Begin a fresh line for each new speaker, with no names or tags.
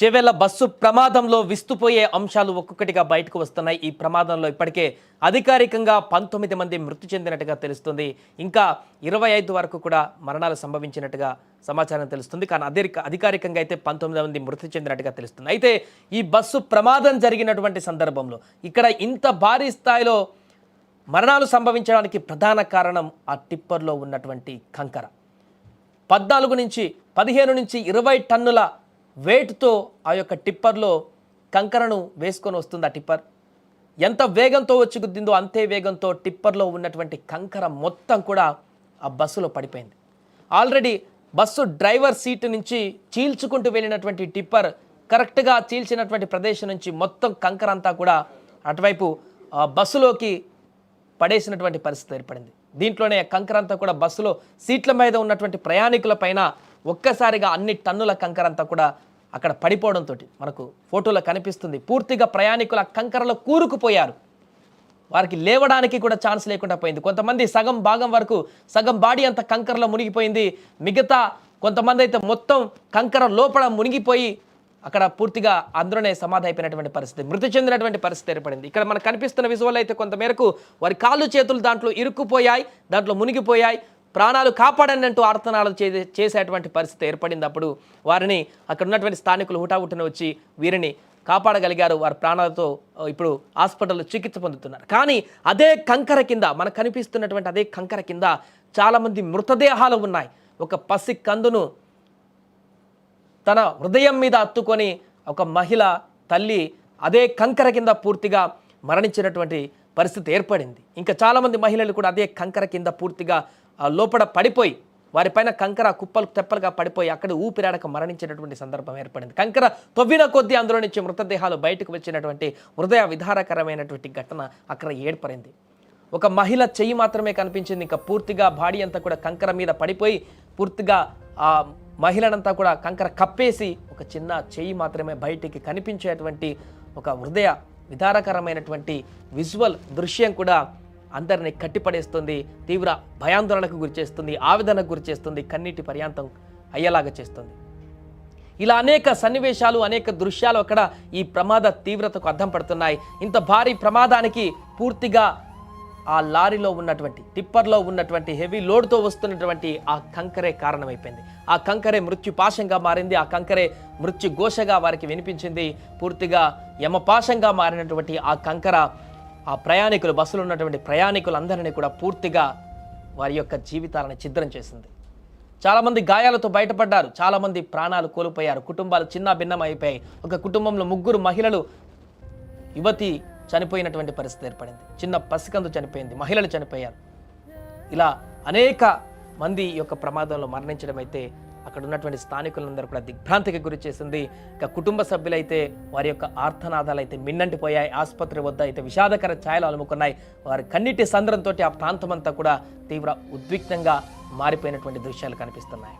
Chevella bus ప్రమాదంలో విస్తుపోయే అంశాలు ఒక్కొక్కటిగా బయటకు వస్తున్నాయి. ఈ ప్రమాదంలో ఇప్పటికే అధికారికంగా పంతొమ్మిది మంది మృతి చెందినట్టుగా తెలుస్తుంది. ఇంకా ఇరవై ఐదు వరకు కూడా మరణాలు సంభవించినట్టుగా సమాచారం తెలుస్తుంది. కానీ అధిక అధికారికంగా అయితే పంతొమ్మిది మంది మృతి చెందినట్టుగా తెలుస్తుంది. అయితే ఈ బస్సు ప్రమాదం జరిగినటువంటి సందర్భంలో ఇక్కడ ఇంత భారీ స్థాయిలో మరణాలు సంభవించడానికి ప్రధాన కారణం ఆ టిప్పర్లో ఉన్నటువంటి కంకర. పద్నాలుగు నుంచి పదిహేను నుంచి ఇరవై టన్నుల వెయిట్తో ఆ యొక్క టిప్పర్లో కంకరను వేసుకొని వస్తుంది ఆ టిప్పర్. ఎంత వేగంతో వచ్చి గుద్దిందో అంతే వేగంతో టిప్పర్లో ఉన్నటువంటి కంకర మొత్తం కూడా ఆ బస్సులో పడిపోయింది. ఆల్రెడీ బస్సు డ్రైవర్ సీటు నుంచి చీల్చుకుంటూ వెళ్ళినటువంటి టిప్పర్ కరెక్ట్గా చీల్చినటువంటి ప్రదేశం నుంచి మొత్తం కంకర అంతా కూడా అటువైపు ఆ బస్సులోకి పడేసినటువంటి పరిస్థితి ఏర్పడింది. దీంట్లోనే కంకర అంతా కూడా బస్సులో సీట్ల మీద ఉన్నటువంటి ప్రయాణికుల పైన ఒక్కసారిగా అన్ని టన్నుల కంకర అంతా కూడా అక్కడ పడిపోవడంతో మనకు ఫోటోలో కనిపిస్తుంది. పూర్తిగా ప్రయాణికుల కంకరలో కూరుకుపోయారు. వారికి లేవడానికి కూడా ఛాన్స్ లేకుండా పోయింది. కొంతమంది సగం భాగం వరకు సగం బాడీ అంత కంకరలో మునిగిపోయింది. మిగతా కొంతమంది అయితే మొత్తం కంకర లోపల మునిగిపోయి అక్కడ పూర్తిగా అందులోనే సమాధి అయిపోయినటువంటి పరిస్థితి మృతి చెందినటువంటి పరిస్థితి ఏర్పడింది. ఇక్కడ మనకు కనిపిస్తున్న విజువల్ అయితే కొంతమేరకు వారి కాళ్ళు చేతులు దాంట్లో ఇరుక్కుపోయాయి దాంట్లో మునిగిపోయాయి. ప్రాణాలు కాపాడండి అంటూ ఆర్తనాలు చే చేసేటువంటి పరిస్థితి ఏర్పడింది అప్పుడు వారిని అక్కడ ఉన్నటువంటి స్థానికులు హుటాహుటిన వచ్చి వీరిని కాపాడగలిగారు. వారి ప్రాణాలతో ఇప్పుడు హాస్పిటల్లో చికిత్స పొందుతున్నారు. కానీ అదే కంకర కింద మనకు కనిపిస్తున్నటువంటి అదే కంకర కింద చాలామంది మృతదేహాలు ఉన్నాయి. ఒక పసి కందును తన హృదయం మీద అత్తుకొని ఒక మహిళ తల్లి అదే కంకర కింద పూర్తిగా మరణించినటువంటి పరిస్థితి ఏర్పడింది. ఇంకా చాలామంది మహిళలు కూడా అదే కంకర కింద పూర్తిగా లోపల పడిపోయి వారిపైన కంకర కుప్పలు తెప్పలుగా పడిపోయి అక్కడ ఊపిరాడక మరణించినటువంటి సందర్భం ఏర్పడింది. కంకర తవ్విన కొద్దీ అందులో నుంచి మృతదేహాలు బయటకు వచ్చినటువంటి హృదయ విధారకరమైనటువంటి ఘటన అక్కడ ఏర్పడింది. ఒక మహిళ చెయ్యి మాత్రమే కనిపించింది. ఇంకా పూర్తిగా బాడీ అంతా కూడా కంకర మీద పడిపోయి పూర్తిగా ఆ మహిళనంతా కూడా కంకర కప్పేసి ఒక చిన్న చెయ్యి మాత్రమే బయటికి కనిపించేటువంటి ఒక హృదయ విధారకరమైనటువంటి విజువల్ దృశ్యం కూడా అందరిని కట్టిపడేస్తుంది తీవ్ర భయాందోళనకు గురిచేస్తుంది ఆవేదనకు గురిచేస్తుంది కన్నీటి పర్యాంతం అయ్యేలాగా చేస్తుంది. ఇలా అనేక సన్నివేశాలు అనేక దృశ్యాలు అక్కడ ఈ ప్రమాద తీవ్రతకు అర్థం పడుతున్నాయి. ఇంత భారీ ప్రమాదానికి పూర్తిగా ఆ లారీలో ఉన్నటువంటి టిప్పర్లో ఉన్నటువంటి హెవీ లోడ్తో వస్తున్నటువంటి ఆ కంకరే కారణమైపోయింది. ఆ కంకరే మృత్యు పాశంగా మారింది ఆ కంకరే మృత్యు ఘోషగా వారికి వినిపించింది. పూర్తిగా యమపాశంగా మారినటువంటి ఆ కంకర ఆ ప్రయాణికులు బస్సులో ఉన్నటువంటి ప్రయాణికులందరినీ కూడా పూర్తిగా వారి యొక్క జీవితాలను ఛిద్రం చేసింది. చాలామంది గాయాలతో బయటపడ్డారు చాలామంది ప్రాణాలు కోల్పోయారు కుటుంబాలు చిన్న భిన్నం అయిపోయాయి ఒక కుటుంబంలో ముగ్గురు మహిళలు యువతి చనిపోయినటువంటి పరిస్థితి ఏర్పడింది. చిన్న పసికందు చనిపోయింది మహిళలు చనిపోయారు. ఇలా అనేక మంది యొక్క ప్రమాదంలో మరణించడం అయితే అక్కడ ఉన్నటువంటి స్థానికులందరూ కూడా దిగ్భ్రాంతికి గురి చేసింది. ఇక కుటుంబ సభ్యులైతే వారి యొక్క ఆర్థనాదాలు అయితే మిన్నంటిపోయాయి ఆసుపత్రి వద్ద అయితే విషాదకర ఛాయలు అలుముకున్నాయి. వారి కన్నిటి సంద్రంతో ఆ ప్రాంతం అంతా కూడా తీవ్ర ఉద్విగ్నంగా మారిపోయినటువంటి దృశ్యాలు కనిపిస్తున్నాయి.